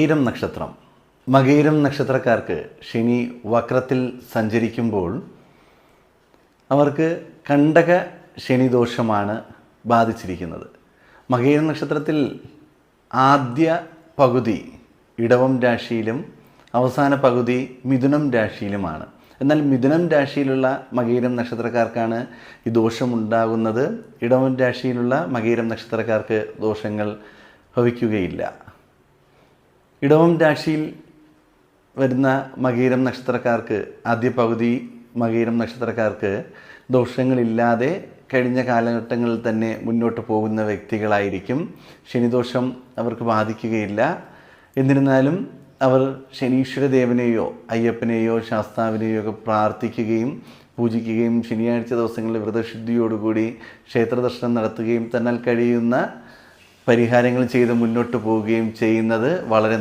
മകീരം നക്ഷത്രം. മകീരം നക്ഷത്രക്കാർക്ക് ശനി വക്രത്തിൽ സഞ്ചരിക്കുമ്പോൾ അവർക്ക് കണ്ടക ശനിദോഷമാണ് ബാധിച്ചിരിക്കുന്നത്. മകീരം നക്ഷത്രത്തിൽ ആദ്യ പകുതി ഇടവം രാശിയിലും അവസാന പകുതി മിഥുനം രാശിയിലുമാണ്. എന്നാൽ മിഥുനം രാശിയിലുള്ള മകീരം നക്ഷത്രക്കാർക്കാണ് ഈ ദോഷമുണ്ടാകുന്നത്. ഇടവം രാശിയിലുള്ള മകീരം നക്ഷത്രക്കാർക്ക് ദോഷങ്ങൾ ഭവിക്കുകയില്ല. ഇടവം രാശിയിൽ വരുന്ന മകീരം നക്ഷത്രക്കാർക്ക് ആദ്യ പകുതി മകീരം നക്ഷത്രക്കാർക്ക് ദോഷങ്ങളില്ലാതെ കഴിഞ്ഞ കാലഘട്ടങ്ങളിൽ തന്നെ മുന്നോട്ട് പോകുന്ന വ്യക്തികളായിരിക്കും. ശനിദോഷം അവർക്ക് ബാധിക്കുകയില്ല. എന്നിരുന്നാലും അവർ ശനീശ്വര ദേവനെയോ അയ്യപ്പനെയോ ശാസ്താവിനെയോ ഒക്കെ പ്രാർത്ഥിക്കുകയും പൂജിക്കുകയും ശനിയാഴ്ച ദിവസങ്ങളിൽ വ്രതശുദ്ധിയോടുകൂടി ക്ഷേത്രദർശനം നടത്തുകയും തന്നാൽ കഴിയുന്ന പരിഹാരങ്ങൾ ചെയ്ത് മുന്നോട്ട് പോവുകയും ചെയ്യുന്നത് വളരെ